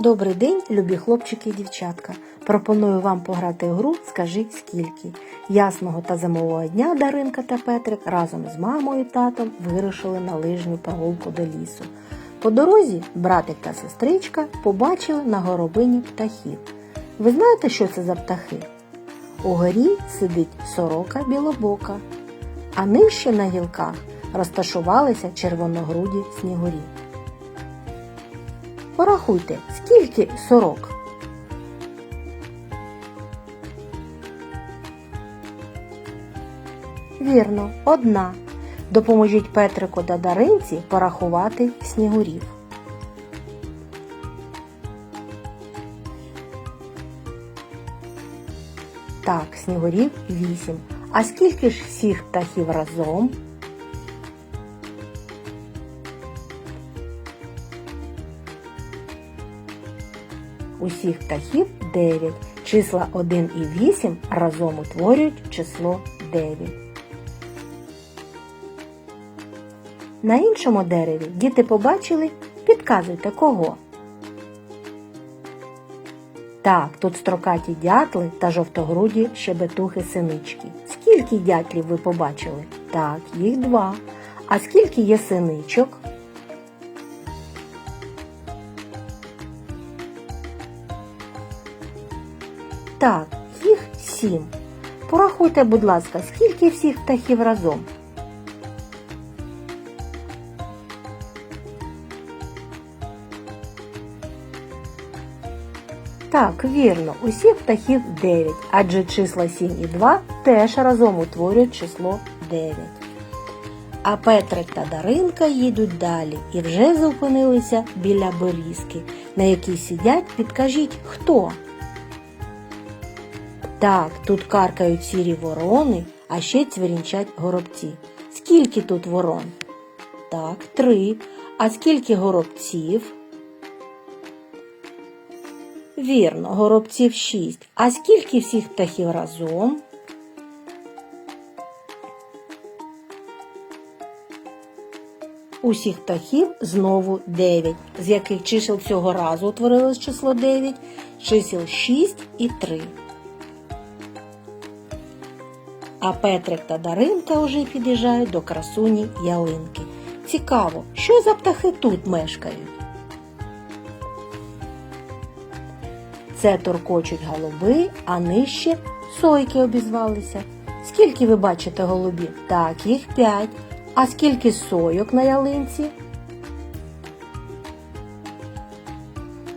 Добрий день, любі хлопчики і дівчатка. Пропоную вам пограти в гру Скажи скільки. Ясного та зимового дня Даринка та Петрик разом з мамою і татом вирушили на лижню прогулку до лісу. По дорозі братик та сестричка побачили на горобині птахів. Ви знаєте, що це за птахи? Угорі сидить сорока білобока, а нижче на гілках розташувалися червоногруді снігурі. Порахуйте, скільки сорок? Вірно, одна. Допоможіть Петрику та Даринці порахувати снігурів. Так, снігурів вісім. А скільки ж всіх птахів разом? Усіх птахів 9. Числа 1 і 8 разом утворюють число 9. На іншому дереві діти побачили, підказуйте кого. Так, тут строкаті дятли та жовтогруді щебетухи синички. Скільки дятлів ви побачили? Так, їх два. А скільки є синичок? Так, їх сім. Порахуйте, будь ласка, скільки всіх птахів разом? Так, вірно, усіх птахів 9, адже числа 7 і 2 теж разом утворюють число 9. А Петрик та Даринка їдуть далі і вже зупинилися біля берізки, на якій сидять, підкажіть, хто? Так, тут каркають сірі ворони, а ще цвірінчать горобці. Скільки тут ворон? Так, три. А скільки горобців? Вірно, горобців шість. А скільки всіх птахів разом? Усіх птахів знову 9, з яких чисел цього разу утворилось число 9, чисел 6 і 3. А Петрик та Даринка вже під'їжджають до красуні ялинки. Цікаво, що за птахи тут мешкають? Це торкочуть голуби, а нижче сойки обізвалися. Скільки ви бачите голубів? Так, їх п'ять. А скільки сойок на ялинці?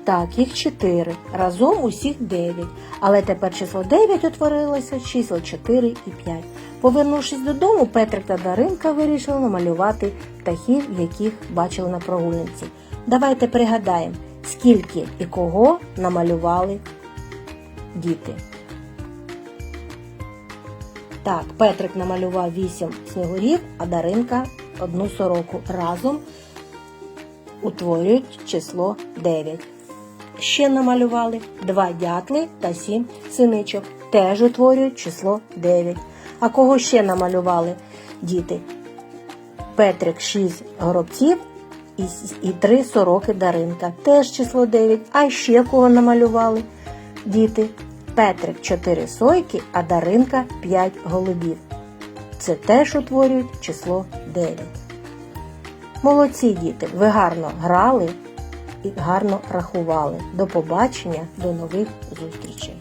Так, їх чотири. Разом усіх дев'ять. Але тепер число 9 утворилося з чисел 4 і 5. Повернувшись додому, Петрик та Даринка вирішили намалювати птахів, яких бачили на прогулянці. Давайте пригадаємо, скільки і кого намалювали діти. Так, Петрик намалював 8 снігурів, а Даринка одну сороку. Разом утворюють число 9. Ще намалювали 2 дятли та 7 синичок. Теж утворюють число 9. А кого ще намалювали діти? Петрик 6 горобців і 3 сороки Даринка. Теж число 9. А ще кого намалювали діти? Петрик 4 сойки, а Даринка 5 голубів. Це теж утворюють число 9. Молодці діти, ви гарно грали і гарно рахували. До побачення, до нових зустрічей!